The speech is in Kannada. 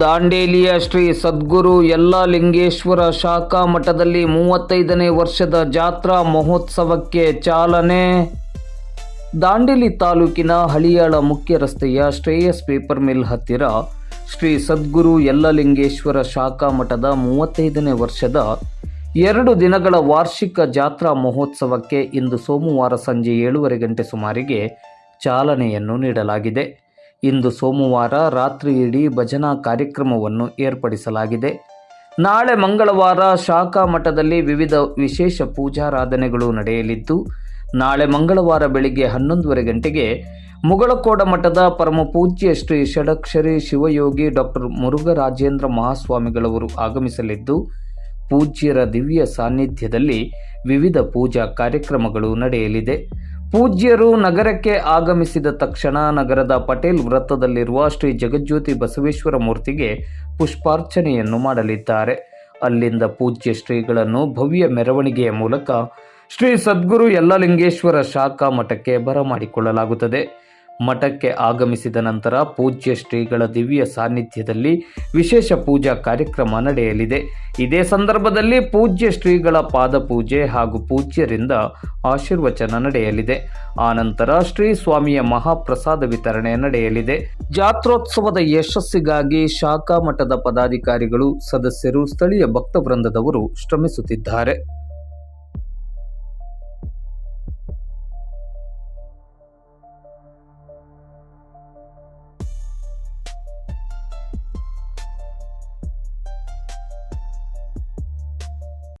ದಾಂಡೇಲಿಯ ಶ್ರೀ ಸದ್ಗುರು ಯಲ್ಲಲಿಂಗೇಶ್ವರ ಶಾಖಾ ಮಠದಲ್ಲಿ ಮೂವತ್ತೈದನೇ ವರ್ಷದ ಜಾತ್ರಾ ಮಹೋತ್ಸವಕ್ಕೆ ಚಾಲನೆ. ದಾಂಡೇಲಿ ತಾಲೂಕಿನ ಹಳಿಯಾಳ ಮುಖ್ಯ ರಸ್ತೆಯ ಶ್ರೇಯಸ್ ಪೇಪರ್ ಮಿಲ್ ಹತ್ತಿರ ಶ್ರೀ ಸದ್ಗುರು ಯಲ್ಲಲಿಂಗೇಶ್ವರ ಶಾಖಾ ಮಠದ ಮೂವತ್ತೈದನೇ ವರ್ಷದ ಎರಡು ದಿನಗಳ ವಾರ್ಷಿಕ ಜಾತ್ರಾ ಮಹೋತ್ಸವಕ್ಕೆ ಇಂದು ಸೋಮವಾರ ಸಂಜೆ ಏಳುವರೆ ಗಂಟೆ ಸುಮಾರಿಗೆ ಚಾಲನೆಯನ್ನು ನೀಡಲಾಗಿದೆ. ಇಂದು ಸೋಮವಾರ ರಾತ್ರಿ ಇಡೀ ಭಜನಾ ಕಾರ್ಯಕ್ರಮವನ್ನು ಏರ್ಪಡಿಸಲಾಗಿದೆ. ನಾಳೆ ಮಂಗಳವಾರ ಶಾಖಾ ಮಠದಲ್ಲಿ ವಿವಿಧ ವಿಶೇಷ ಪೂಜಾರಾಧನೆಗಳು ನಡೆಯಲಿದ್ದು, ನಾಳೆ ಮಂಗಳವಾರ ಬೆಳಿಗ್ಗೆ ಹನ್ನೊಂದುವರೆ ಗಂಟೆಗೆ ಮುಗಳಕೋಡ ಮಠದ ಪರಮ ಪೂಜ್ಯ ಶ್ರೀ ಷಡಕ್ಷರಿ ಶಿವಯೋಗಿ ಡಾಕ್ಟರ್ ಮುರುಘರಾಜೇಂದ್ರ ಮಹಾಸ್ವಾಮಿಗಳವರು ಆಗಮಿಸಲಿದ್ದು, ಪೂಜ್ಯರ ದಿವ್ಯ ಸಾನ್ನಿಧ್ಯದಲ್ಲಿ ವಿವಿಧ ಪೂಜಾ ಕಾರ್ಯಕ್ರಮಗಳು ನಡೆಯಲಿದೆ. ಪೂಜ್ಯರು ನಗರಕ್ಕೆ ಆಗಮಿಸಿದ ತಕ್ಷಣ ನಗರದ ಪಟೇಲ್ ವೃತ್ತದಲ್ಲಿರುವ ಶ್ರೀ ಜಗಜ್ಯೋತಿ ಬಸವೇಶ್ವರ ಮೂರ್ತಿಗೆ ಪುಷ್ಪಾರ್ಚನೆಯನ್ನು ಮಾಡಲಿದ್ದಾರೆ. ಅಲ್ಲಿಂದ ಪೂಜ್ಯ ಶ್ರೀಗಳನ್ನು ಭವ್ಯ ಮೆರವಣಿಗೆಯ ಮೂಲಕ ಶ್ರೀ ಸದ್ಗುರು ಯಲ್ಲಲಿಂಗೇಶ್ವರ ಶಾಖಾ ಮಠಕ್ಕೆ ಬರಮಾಡಿಕೊಳ್ಳಲಾಗುತ್ತದೆ. ಮಠಕ್ಕೆ ಆಗಮಿಸಿದ ನಂತರ ಪೂಜ್ಯ ಶ್ರೀಗಳ ದಿವ್ಯ ಸಾನ್ನಿಧ್ಯದಲ್ಲಿ ವಿಶೇಷ ಪೂಜಾ ಕಾರ್ಯಕ್ರಮ ನಡೆಯಲಿದೆ. ಇದೇ ಸಂದರ್ಭದಲ್ಲಿ ಪೂಜ್ಯ ಶ್ರೀಗಳ ಪಾದಪೂಜೆ ಹಾಗೂ ಪೂಜ್ಯರಿಂದ ಆಶೀರ್ವಚನ ನಡೆಯಲಿದೆ. ಆನಂತರ ಶ್ರೀ ಸ್ವಾಮಿಯ ಮಹಾಪ್ರಸಾದ ವಿತರಣೆ ನಡೆಯಲಿದೆ. ಜಾತ್ರೋತ್ಸವದ ಯಶಸ್ಸಿಗಾಗಿ ಶಾಖಾ ಮಠದ ಪದಾಧಿಕಾರಿಗಳು, ಸದಸ್ಯರು, ಸ್ಥಳೀಯ ಭಕ್ತ ವೃಂದದವರು ಶ್ರಮಿಸುತ್ತಿದ್ದಾರೆ.